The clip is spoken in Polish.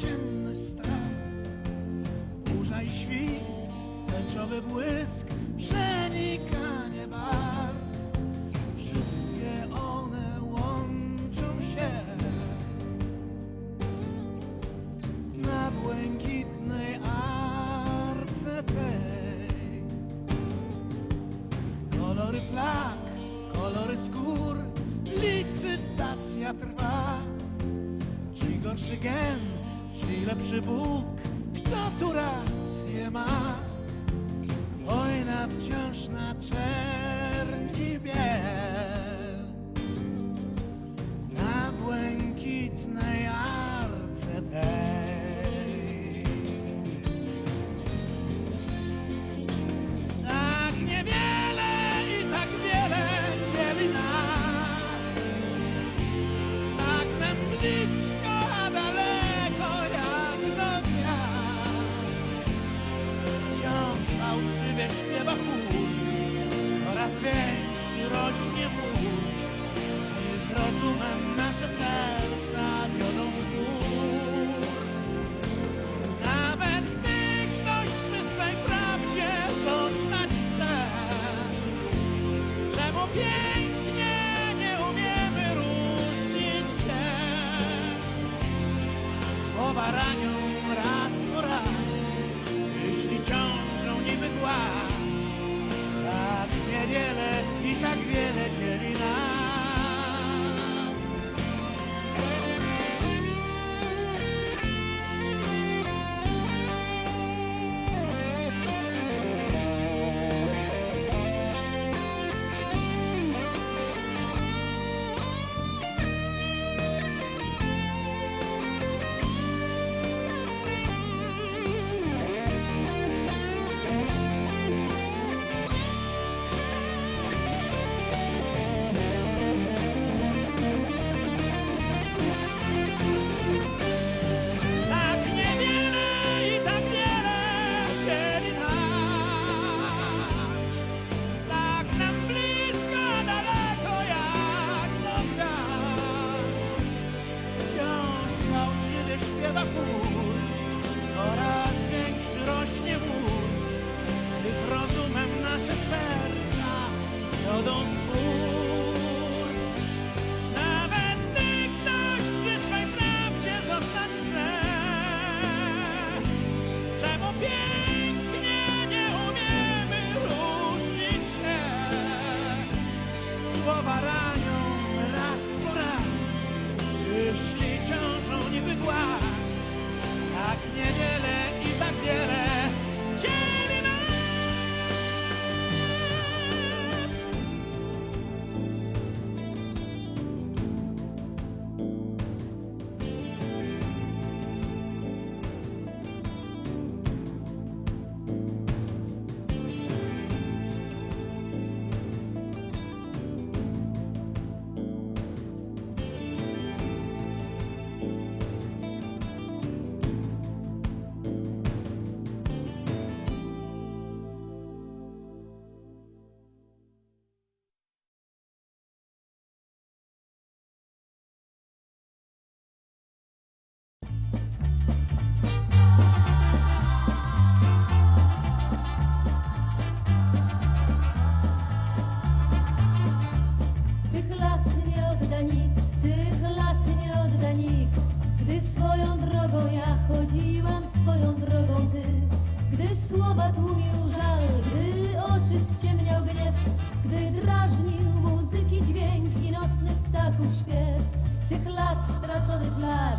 codzienny stan. Burza i świt, tęczowy błysk, przenika nieba, Wszystkie one łączą się. Na błękitnej arce tej. Kolory flag, kolory skór, licytacja trwa. Gorszy gen czy lepszy Bóg, kto tu rację ma? Wojna wciąż na czerń chór, coraz większy rośnie mur. I z rozumem nasze serca wiodą spór. Nawet gdy ktoś przy swej prawdzie zostać chce, że mu pięknie nie umiemy różnić się. Słowa ranią słowa tłumił żal, gdy oczy ściemniał gniew, gdy drażnił muzyki dźwięk i nocnych ptaków śpiew. Tych lat straconych lat